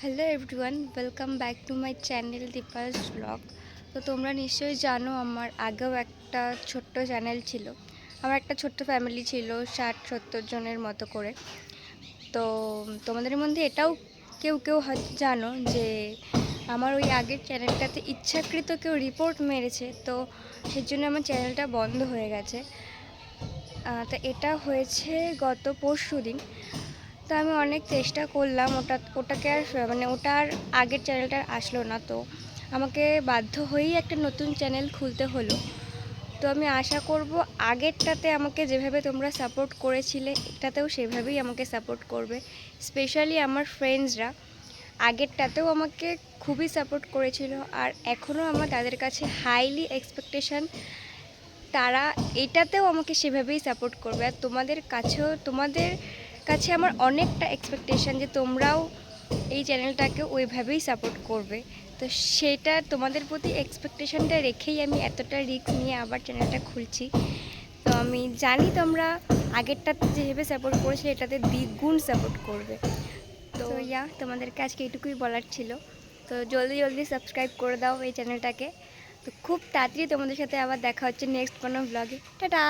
Hello everyone welcome back to my channel Deepa's blog তো তোমরা নিশ্চয়ই জানো, আমার আগেও একটা ছোট্ট চ্যানেল ছিল। আমার একটা ছোট্ট ফ্যামিলি ছিল, ষাট সত্তর জনের মতো করে। তো তোমাদের মধ্যে এটাও কেউ কেউ জানো যে, আমার ওই আগের চ্যানেলটাতে ইচ্ছাকৃত কেউ রিপোর্ট মেরেছে। তো সেই জন্য আমার চ্যানেলটা বন্ধ হয়ে গেছে। তো এটা হয়েছে গত পরশু দিন তো আমি অনেক চেষ্টা করলাম, ওটা, ওটাকে আর মানে ওটা আর আগের চ্যানেলটা আসলো না। তো আমাকে বাধ্য হয়েই একটা নতুন চ্যানেল খুলতে হলো। তো আমি আশা করব আগেরটাতে আমাকে যেভাবে তোমরা সাপোর্ট করেছিলে, এটাতেও সেভাবেই আমাকে সাপোর্ট করবে। স্পেশালি আমার ফ্রেন্ডসরা আগেরটাতেও আমাকে খুবই সাপোর্ট করেছিল আর এখনও আমার তাদের কাছে হাইলি এক্সপেকটেশন, তারা এটাতেও আমাকে সেভাবেই সাপোর্ট করবে। আর তোমাদের কাছেও, তোমাদের কাছে আমার অনেকটা এক্সপেকটেশন যে তোমরাও এই চ্যানেলটাকে ওইভাবেই সাপোর্ট করবে। তো সেটা তোমাদের প্রতি এক্সপেকটেশনটা রেখেই আমি এতটা রিস্ক নিয়ে আবার চ্যানেলটা খুলছি। তো আমি জানি তোমরা আগেরটাতে যেভাবে সাপোর্ট করেছিলে এটাতে দ্বিগুণ সাপোর্ট করবে। তো ইয়া তোমাদেরকে আজকে এটুকুই বলার ছিল। তো জলদি জলদি সাবস্ক্রাইব করে দাও এই চ্যানেলটাকে তো খুব তাড়াতাড়ি তোমাদের সাথে আবার দেখা হচ্ছে নেক্সট কোনো ব্লগে টাটা!